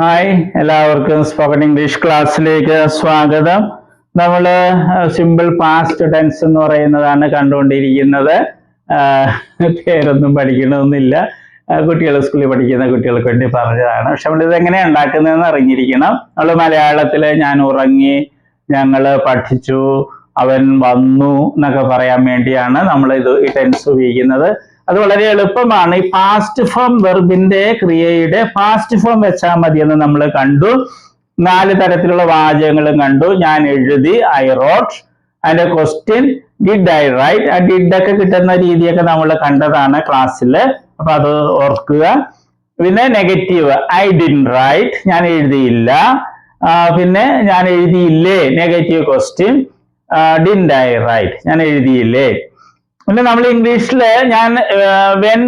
Hi എല്ലാവർക്കും spoken English ക്ലാസ്സിലേക്ക് സ്വാഗതം. നമ്മൾ സിമ്പിൾ പാസ്റ്റ് ടെൻസ് എന്ന് പറയുന്നതാണ് കണ്ടുകൊണ്ടിരിക്കുന്നത്. പേരൊന്നും പഠിക്കണമെന്നില്ല കുട്ടികൾ സ്കൂളിൽ പഠിക്കുന്ന കുട്ടികൾക്ക് വേണ്ടി പറഞ്ഞതാണ്. പക്ഷെ ഇത് എങ്ങനെ ഉണ്ടാക്കുന്നതെന്ന് അറിഞ്ഞിരിക്കണം. നമ്മൾ മലയാളത്തിൽ ഞാൻ ഉറങ്ങി ഞങ്ങൾ പഠിച്ചു അവൻ വന്നു എന്നൊക്കെ പറയാൻ വേണ്ടിയാണ് നമ്മൾ ഇത് ഈ ടെൻസ് ഉപയോഗിക്കുന്നത്. അത് വളരെ എളുപ്പമാണ്. ഈ പാസ്റ്റ് ഫോം വെർബിന്റെ ക്രിയയുടെ പാസ്റ്റ് ഫോം വെച്ചാൽ മതി എന്ന് നമ്മൾ കണ്ടു. നാല് തരത്തിലുള്ള വാചകങ്ങളും കണ്ടു. ഞാൻ എഴുതി ഐ റോട്ട് അതിന്റെ ക്വസ്റ്റ്യൻ ഡിഡ് ഐ റൈറ്റ് ആ ഡിഡ് ഒക്കെ കിട്ടുന്ന രീതിയൊക്കെ നമ്മൾ കണ്ടതാണ് ക്ലാസ്സിൽ അപ്പൊ അത് ഓർക്കുക. പിന്നെ നെഗറ്റീവ് ഐ ഡിൻ റൈറ്റ് ഞാൻ എഴുതിയില്ല. പിന്നെ ഞാൻ എഴുതിയില്ലേ? Negative question didn't I write ഞാൻ എഴുതിയില്ലേ? പിന്നെ നമ്മൾ ഇംഗ്ലീഷിൽ ഞാൻ വെൻ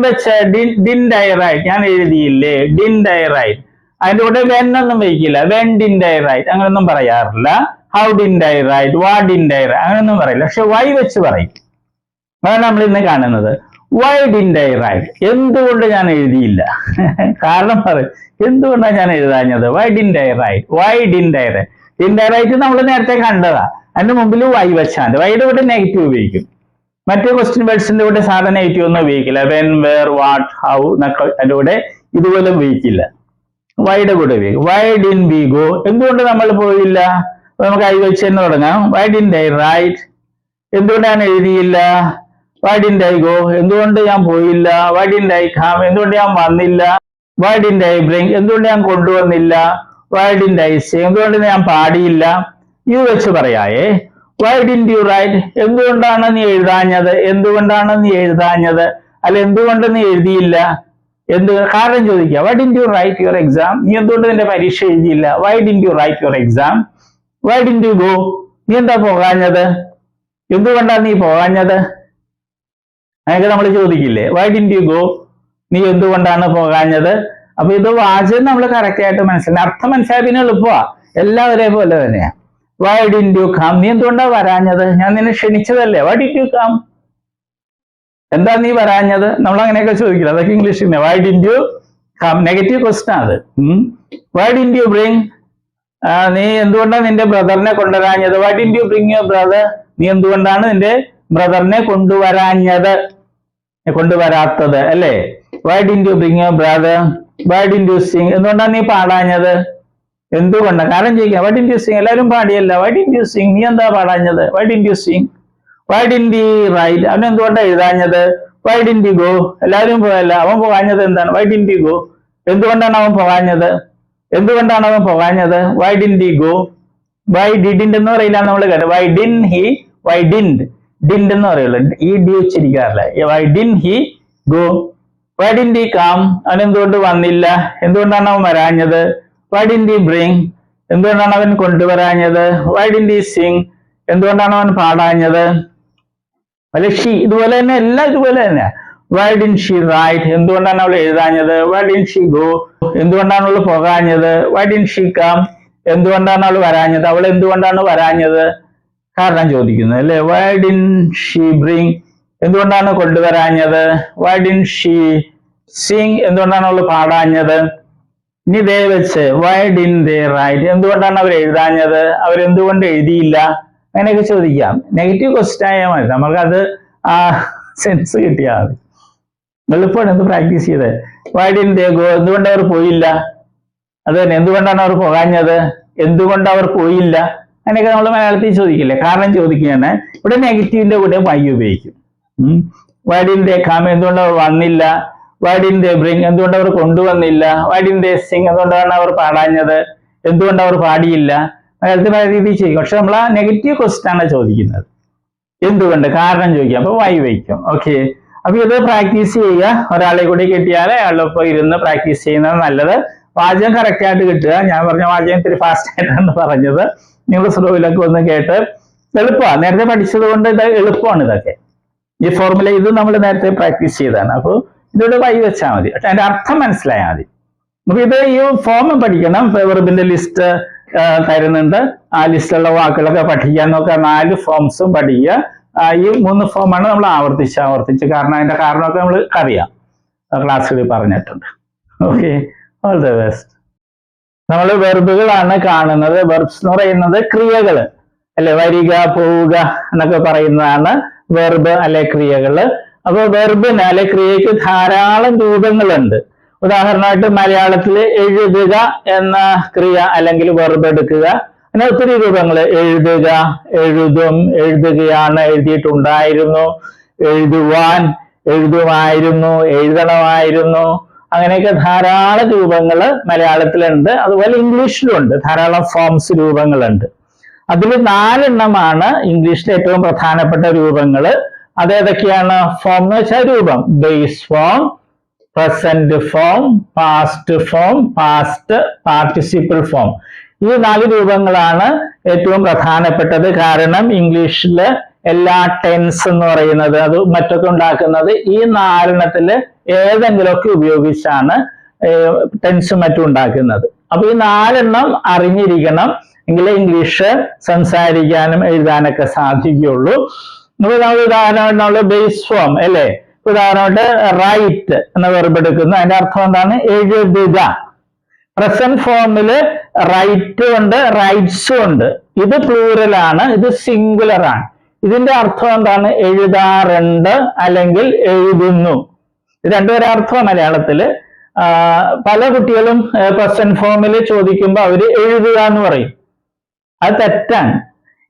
ഡിൻ ഡൈ റൈറ്റ് ഞാൻ എഴുതിയില്ലേ? ഡിൻ ഡയറൈറ്റ് അതിന്റെ കൂടെ വെൻ ഒന്നും വയ്ക്കില്ല. വെൻ ഡിൻ ഡയറൈറ്റ് അങ്ങനൊന്നും പറയാറില്ല. ഹൗ ഡിൻ ഡയറൈറ്റ് വാ ഡിൻ ഡയറൈറ്റ് അങ്ങനൊന്നും പറയില്ല. പക്ഷെ വൈ വെച്ച് പറയും. അതാണ് നമ്മൾ ഇന്ന് കാണുന്നത്. വൈ ഡിൻ ഡയറൈറ്റ് എന്തുകൊണ്ട് ഞാൻ എഴുതിയില്ല? കാരണം പറയും എന്തുകൊണ്ടാണ് ഞാൻ എഴുതാഞ്ഞത്? Why didn't I write why didn't I write didn't I write നമ്മൾ നേരത്തെ കണ്ടതാ. അതിന്റെ മുമ്പിൽ വൈ വെച്ചാണ്ട് വൈയുടെ കൂടെ നെഗറ്റീവ് ഉപയോഗിക്കും. മറ്റേ ക്വസ്റ്റ്യൻ വേർഡ്സിന്റെ കൂടെ സാധാരണ നെഗറ്റീവ് ഒന്നും ഉപയോഗിക്കില്ല. വെൻ വേർ വാട്ട് ഹൗ എന്നൊക്കെ അതിന്റെ കൂടെ ഇതുപോലെ ഉപയോഗിക്കില്ല. വൈയുടെ കൂടെ ഉപയോഗിക്കും. വൈ ഡിൻ ബി ഗോ എന്തുകൊണ്ട് നമ്മൾ പോയില്ല? നമുക്ക് ഐ വെച്ച് തന്നെ തുടങ്ങാം. വൈ ഡിൻ ഡൈ റൈറ്റ് എന്തുകൊണ്ടാണ് എഴുതിയില്ല? വൈ ഡിൻ ഡൈ ഗോ എന്തുകൊണ്ട് ഞാൻ പോയില്ല? വൈ ഡിൻ ഡൈ ഖാം എന്തുകൊണ്ട് ഞാൻ വന്നില്ല? വൈ ഡിൻ ഡൈ ബ്രിങ് എന്തുകൊണ്ട് ഞാൻ കൊണ്ടുവന്നില്ല? വൈ ഡിൻ ഡൈ സേ എന്തുകൊണ്ട് ഞാൻ പാടിയില്ല? ഇത് വെച്ച് പറയായേ വൈ ഡിൻ യു റൈറ്റ് എന്തുകൊണ്ടാണ് നീ എഴുതാഞ്ഞത്? എന്തുകൊണ്ടാണ് നീ എഴുതാഞ്ഞത്? അല്ല എന്തുകൊണ്ട് നീ എഴുതിയില്ല? എന്ത് കാരണം ചോദിക്കുക. Why didn't you write your exam നീ എന്തുകൊണ്ട് നിന്റെ പരീക്ഷ എഴുതിയില്ല? Why didn't you write your exam why didn't you go നീ എന്താ പോകാഞ്ഞത്? എന്തുകൊണ്ടാണ് നീ പോകാഞ്ഞത്? അതൊക്കെ നമ്മൾ ചോദിക്കില്ലേ? വൈ ഡിൻ യു ഗോ നീ എന്തുകൊണ്ടാണ് പോകാഞ്ഞത്? അപ്പൊ ഇത് വാചകം നമ്മൾ കറക്റ്റ് ആയിട്ട് മനസ്സിലായി അർത്ഥം മനസ്സിലായ പിന്നെ എളുപ്പമാ. എല്ലാവരെയും പോലെ തന്നെയാ. വൈ ഡിൻ യു കം നീ എന്തുകൊണ്ടാ വരാഞ്ഞത്? ഞാൻ നിന്നെ ക്ഷണിച്ചതല്ലേ. വൈ ഡിൻ യു കം എന്താ നീ വരാഞ്ഞത്? നമ്മൾ അങ്ങനെയൊക്കെ ചോദിക്കില്ല. അതൊക്കെ ഇംഗ്ലീഷിൽ why didn't you come negative question അത്. വൈ ഡിൻ യു ബ്രിങ് നീ എന്തുകൊണ്ടാണ് നിന്റെ ബ്രദറിനെ കൊണ്ടുവരാഞ്ഞത്? Why didn't you bring your brother നീ എന്തുകൊണ്ടാണ് നിന്റെ ബ്രദറിനെ കൊണ്ടുവരാഞ്ഞത്? കൊണ്ടുവരാത്തത് അല്ലേ? Why didn't you bring your brother why didn't you sing എന്തുകൊണ്ടാണ് നീ പാടാഞ്ഞത്? എന്തുകൊണ്ടാണ് കാരണം ചോദിക്കുക വൈ ഡിൻ യു എല്ലാവരും പാടിയല്ല. വൈ ഡിൻ യു നീ എന്താ പാടാഞ്ഞത്? Why didn't you why didn't he write അവൻ എന്തുകൊണ്ടാണ് എഴുതാഞ്ഞത്? വൈ ഡിൻ ഡി ഗോ എല്ലാവരും പോയല്ല. അവൻ പോകാഞ്ഞത് എന്താണ്? വൈ ഡിൻ ഡി ഗോ എന്തുകൊണ്ടാണ് അവൻ പോകാഞ്ഞത്? എന്തുകൊണ്ടാണ് അവൻ പോകാഞ്ഞത്? Why didn't he go why didn't എന്ന് പറയില്ല നമ്മൾ കേട്ടോ. Why didn't he why didn't didn't എന്ന് പറയുള്ളൂ ഈ D ഉച്ചരിക്കാറില്ല why didn't he go why didn't he come അവൻ എന്തുകൊണ്ട് വന്നില്ല? എന്തുകൊണ്ടാണ് അവൻ വരാഞ്ഞത്? വൈ ഡിൻ ഡി ബ്രിങ് എന്തുകൊണ്ടാണ് അവൻ കൊണ്ടുവരാഞ്ഞത്? വൈ ഡിൻ ഡി സിംഗ് എന്തുകൊണ്ടാണ് അവൻ പാടാഞ്ഞത്? അല്ലെ ഷീ ഇതുപോലെ തന്നെ എല്ലാം ഇതുപോലെ തന്നെ. വൈ ഡിൻ ഷീ റൈറ്റ് എന്തുകൊണ്ടാണ് അവൾ എഴുതാഞ്ഞത്? വൈ ഡിൻ ഷീ ഗോ എന്തുകൊണ്ടാണ് അവൾ പോകാഞ്ഞത്? വൈ ഡിൻ ഷീ കം എന്തുകൊണ്ടാണ് അവൾ വരാഞ്ഞത്? അവൾ എന്തുകൊണ്ടാണ് വരാഞ്ഞത്? കാരണം ചോദിക്കുന്നത് അല്ലെ? വൈ ഡിൻ ഷീ ബ്രിങ് എന്തുകൊണ്ടാണ് കൊണ്ടുവരാഞ്ഞത്? വൈ ഡിൻ ഷീ സിംഗ് എന്തുകൊണ്ടാണ് അവൾ പാടാഞ്ഞത്? ഇനി ദേ വെച്ച് വൈ ഡിൻ ദേ റൈറ്റ് എന്തുകൊണ്ടാണ് അവർ എഴുതാഞ്ഞത്? അവരെന്തുകൊണ്ട് എഴുതിയില്ല? അങ്ങനെയൊക്കെ ചോദിക്കാം. നെഗറ്റീവ് ക്വസ്റ്റ്യൻ ആയാൽ മതി. നമുക്കത് ആ സെൻസ് കിട്ടിയാൽ മതി. എളുപ്പമാണ് എന്ത് പ്രാക്ടീസ് ചെയ്ത്. വൈ ഡിൻ ദേ ഗോ എന്തുകൊണ്ട് അവർ പോയില്ല? അത് തന്നെ. എന്തുകൊണ്ടാണ് അവർ പോകാഞ്ഞത്? എന്തുകൊണ്ട് അവർ പോയില്ല? അങ്ങനെയൊക്കെ നമ്മൾ മലയാളത്തിൽ ചോദിക്കില്ലേ? കാരണം ചോദിക്കുകയാണ്. ഇവിടെ നെഗറ്റീവിന്റെ കൂടെ വൈ ഉപയോഗിക്കും. വൈ ഡിൻ ദേ കാമ എന്തുകൊണ്ട് അവർ വന്നില്ല? വൈഡിന്റെ ബ്രിങ് എന്തുകൊണ്ട് അവർ കൊണ്ടുവന്നില്ല? വൈഡിന്റെ സിംഗ് എന്തുകൊണ്ടാണ് അവർ പാടാഞ്ഞത്? എന്തുകൊണ്ട് അവർ പാടിയില്ല? മലയാളത്തിൽ പല രീതിയിൽ ചെയ്യും. പക്ഷെ നമ്മൾ ആ നെഗറ്റീവ് ക്വസ്റ്റ്യൻ ആണ് ചോദിക്കുന്നത്. എന്തുകൊണ്ട്? കാരണം ചോദിക്കാം. അപ്പൊ വൈ വയ്ക്കും ഓക്കെ അപ്പൊ ഇത് പ്രാക്ടീസ് ചെയ്യുക. ഒരാളെ കൂടി കിട്ടിയാൽ അയാളുടെ ഒപ്പം ഇരുന്ന് പ്രാക്ടീസ് ചെയ്യുന്നത് നല്ലത്. വാചകം കറക്റ്റ് ആയിട്ട് കിട്ടുക. ഞാൻ പറഞ്ഞ വാചകം ഇത്തിരി ഫാസ്റ്റ് ആയിട്ടാണ് പറഞ്ഞത്. നിങ്ങൾ സ്ലോയിലൊക്കെ ഒന്ന് കേട്ട് എളുപ്പമാണ്. നേരത്തെ പഠിച്ചത് കൊണ്ട് ഇത് എളുപ്പമാണ് ഇതൊക്കെ. ഈ ഫോർമുല ഇത് നമ്മൾ നേരത്തെ പ്രാക്ടീസ് ചെയ്തതാണ്. അപ്പോൾ ഇതിലൂടെ വൈ വെച്ചാൽ മതി. പക്ഷെ അതിന്റെ അർത്ഥം മനസ്സിലായാൽ മതി. നമുക്ക് ഇത് ഈ ഫോം പഠിക്കണം. വെറുബിന്റെ ലിസ്റ്റ് തരുന്നുണ്ട്. ആ ലിസ്റ്റിലുള്ള വാക്കുകളൊക്കെ പഠിക്കാൻ നോക്കുക നാല് ഫോംസും പഠിക്കുക. ഈ മൂന്ന് ഫോമാണ് നമ്മൾ ആവർത്തിച്ച് ആവർത്തിച്ച് കാരണം അതിന്റെ കാരണമൊക്കെ നമ്മൾ അറിയാം. ക്ലാസ്സുകളിൽ പറഞ്ഞിട്ടുണ്ട്. ഓക്കെ ഓൾ ദ ബെസ്റ്റ് നമ്മൾ വെർബുകളാണ് കാണുന്നത്. വെർബ്സ് എന്ന് പറയുന്നത് ക്രിയകൾ. അല്ലെ? വരിക പോവുക എന്നൊക്കെ പറയുന്നതാണ് വെർബ് അല്ലെ ക്രിയകൾ. അപ്പൊ വെർബിന് അല്ലെ ക്രിയയ്ക്ക് ധാരാളം രൂപങ്ങളുണ്ട്. ഉദാഹരണമായിട്ട് മലയാളത്തിൽ എഴുതുക എന്ന ക്രിയ അല്ലെങ്കിൽ വെർബ് എടുക്കുക. അങ്ങനെ ഒത്തിരി രൂപങ്ങൾ. എഴുതുക എഴുതും എഴുതുകയാണ് എഴുതിയിട്ടുണ്ടായിരുന്നു എഴുതുവാൻ എഴുതുമായിരുന്നു എഴുതണമായിരുന്നു. അങ്ങനെയൊക്കെ ധാരാളം രൂപങ്ങൾ മലയാളത്തിലുണ്ട്. അതുപോലെ ഇംഗ്ലീഷിലുണ്ട്. ധാരാളം ഫോംസ് രൂപങ്ങളുണ്ട്. അതിൽ നാലെണ്ണമാണ് ഇംഗ്ലീഷിലെ ഏറ്റവും പ്രധാനപ്പെട്ട രൂപങ്ങൾ അതേതൊക്കെയാണ് ഫോം എന്ന് വെച്ചാൽ രൂപം. Base form present form past form past participle form ഈ നാല് രൂപങ്ങളാണ് ഏറ്റവും പ്രധാനപ്പെട്ടത്. കാരണം ഇംഗ്ലീഷിൽ എല്ലാ ടെൻസ് എന്ന് പറയുന്നത് അത് മറ്റൊക്കെ ഉണ്ടാക്കുന്നത് ഈ നാലെണ്ണത്തിൽ ഏതെങ്കിലുമൊക്കെ ഉപയോഗിച്ചാണ് ടെൻസ് മറ്റും ഉണ്ടാക്കുന്നത്. അപ്പൊ ഈ നാലെണ്ണം അറിഞ്ഞിരിക്കണം. എങ്കിലേ ഇംഗ്ലീഷ് സംസാരിക്കാനും എഴുതാനൊക്കെ സാധിക്കുകയുള്ളൂ. ഇപ്പൊ നമ്മൾ ഉദാഹരണമായിട്ട് നമ്മൾ ബേസ് ഫോം അല്ലേ? ഉദാഹരണമായിട്ട് റൈറ്റ് എന്ന വെർബ് എടുക്കുന്നു. അതിന്റെ അർത്ഥം എന്താണ്? എഴുതുക. പ്രസന്റ് ഫോമിൽ റൈറ്റ് ഉണ്ട് റൈറ്റ്സും ഉണ്ട്. ഇത് പ്ലൂറലാണ് ഇത് സിംഗുലർ ആണ്. ഇതിന്റെ അർത്ഥം എന്താണ്? എഴുതാറുണ്ട് അല്ലെങ്കിൽ എഴുതുന്നു. ഇത് രണ്ടുപേരെ അർത്ഥം മലയാളത്തിൽ. പല കുട്ടികളും പ്രസന്റ് ഫോമിൽ ചോദിക്കുമ്പോൾ അവർ എഴുതുക എന്ന് പറയും. അത് തെറ്റാണ്.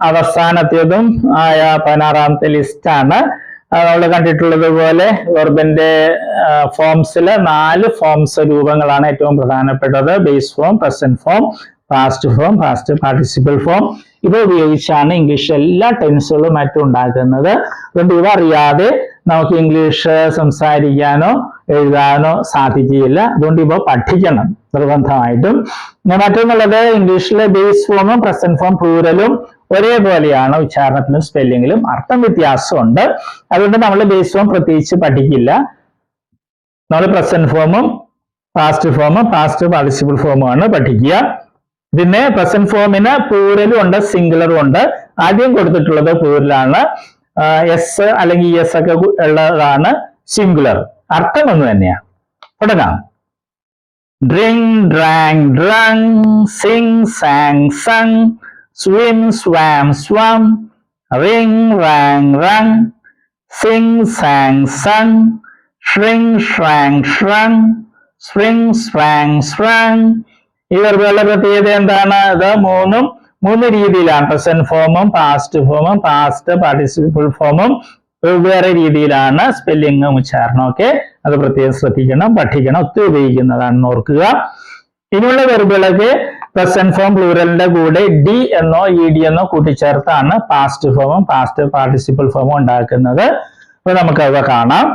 അവസാനത്തേതും ആയ പതിനാറാമത്തെ ലിസ്റ്റാണ്. നമ്മൾ കണ്ടിട്ടുള്ളത് പോലെ വെർബിന്റെ ഫോംസിൽ നാല് ഫോംസ് രൂപങ്ങളാണ് ഏറ്റവും പ്രധാനപ്പെട്ടത്. Base form present form past form past participle form. ഇവ ഉപയോഗിച്ചാണ് ഇംഗ്ലീഷ് എല്ലാ ടെൻസുകളും മറ്റും ഉണ്ടാക്കുന്നത്. അതുകൊണ്ട് ഇവ അറിയാതെ നമുക്ക് ഇംഗ്ലീഷ് സംസാരിക്കാനോ എഴുതാനോ സാധിക്കുകയില്ല. അതുകൊണ്ട് ഇവ പഠിക്കണം നിർബന്ധമായിട്ടും. മറ്റൊന്നുള്ളത് ഇംഗ്ലീഷിലെ ബേസ് ഫോമും പ്രസന്റ് ഫോം പ്ലൂരലും ഒരേപോലെയാണ് ഉച്ചാരണത്തിലും സ്പെല്ലിങ്ങിലും അർത്ഥം വ്യത്യാസമുണ്ട്. അതുകൊണ്ട് നമ്മൾ ബേസ് ഫോം പ്രത്യേകിച്ച് പഠിക്കില്ല. നമ്മൾ പ്രസന്റ് ഫോമും പാസ്റ്റ് ഫോമും പാസ്റ്റ് പാർട്ടിസിപ്പിൾ ഫോമുമാണ് പഠിക്കുക. പിന്നെ പ്രസന്റ് ഫോമിന് പ്ലൂരലും ഉണ്ട് സിംഗുലറും ഉണ്ട്. ആദ്യം കൊടുത്തിട്ടുള്ളത് പ്ലൂരലാണ് എസ് അല്ലെങ്കിൽ എസ് ഒക്കെ ഉള്ളതാണ് സിംഗുലർ അർത്ഥം ഒന്ന് തന്നെയാണ് തുടങ്ങാം. Drink drank drunk sing sang sung swim swam swum ring rang rung sing sang sung shrink shrank shrunk swing swang sprang ഈ വെറുതെ പ്രത്യേകത എന്താണ്? ഇത് മൂന്നും മൂന്ന് രീതിയിലാണ്. പ്രസന്റ് ഫോമും പാസ്റ്റ് ഫോമും പാസ്റ്റ് പാർട്ടിസിപ്പിൾ ഫോമും വെവ്വേറെ രീതിയിലാണ് സ്പെല്ലിങ്ങും ഉച്ചാരണം. ഒക്കെ അത് പ്രത്യേകം ശ്രദ്ധിക്കണം പഠിക്കണം ഒത്തിരി ഉപയോഗിക്കുന്നതാണെന്ന് ഓർക്കുക. ഇനിയുള്ള വെറുബുകളൊക്കെ പ്രസന്റ് ഫോം പ്ലൂറലിന്റെ കൂടെ ഡി എന്നോ ഇ ഡി എന്നോ കൂട്ടിച്ചേർത്താണ് പാസ്റ്റ് ഫോമും പാസ്റ്റ് പാർട്ടിസിപ്പിൾ ഫോമും ഉണ്ടാക്കുന്നത്. അപ്പൊ നമുക്കത് കാണാം.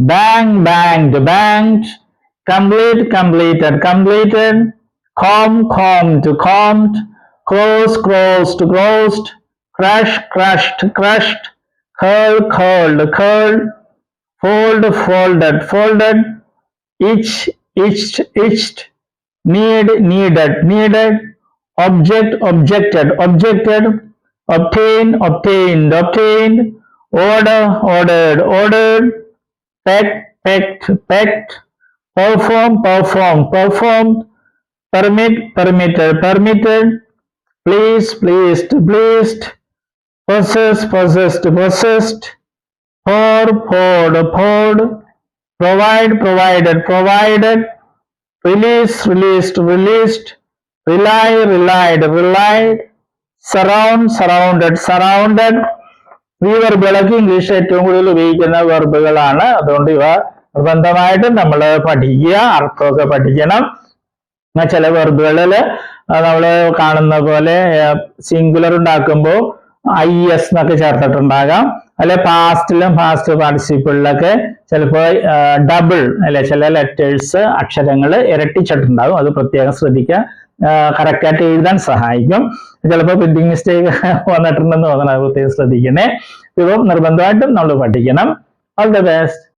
Bank banked banked complete completed completed comb combed combed close closed closed crush crushed crushed curl curled curled fold folded folded each itched itched need needed needed object objected objected obtain obtained obtained order ordered ordered pet pet pet perform perform performed permit permitted permitted please pleased pleased possess possessed possessed for poured, poured, provide, provided, provided, release, released, released, rely, relied, relied, surround, surrounded, surrounded. ഈ വെർബുകളൊക്കെ English ഏറ്റവും കൂടുതൽ ഉപയോഗിക്കുന്ന വെർബുകളാണ് അതുകൊണ്ട് ഇവ നിർബന്ധമായിട്ടും നമ്മൾ പഠിക്കുക അർത്ഥമൊക്കെ പഠിക്കണം എന്നാൽ ചില വെർബുകളിൽ നമ്മൾ കാണുന്ന പോലെ സിംഗുലർ ഉണ്ടാക്കുമ്പോൾ ഐ എസ് എന്നൊക്കെ ചേർത്തിട്ടുണ്ടാകാം. അല്ലെ പാസ്റ്റിലും പാസ്റ്റ് പാർട്ടിസിപ്പിളിലൊക്കെ ചിലപ്പോൾ ഡബിൾ അല്ലെ ചില ലെറ്റേഴ്സ് അക്ഷരങ്ങൾ ഇരട്ടിച്ചിട്ടുണ്ടാകും. അത് പ്രത്യേകം ശ്രദ്ധിക്കുക. കറക്റ്റായിട്ട് എഴുതാൻ സഹായിക്കും. ചിലപ്പോൾ പ്രിന്റിംഗ് മിസ്റ്റേക്ക് വന്നിട്ടുണ്ടെന്ന് അത് പ്രത്യേകം ശ്രദ്ധിക്കണേ. ഇപ്പം നിർബന്ധമായിട്ടും നമ്മൾ പഠിക്കണം. All the best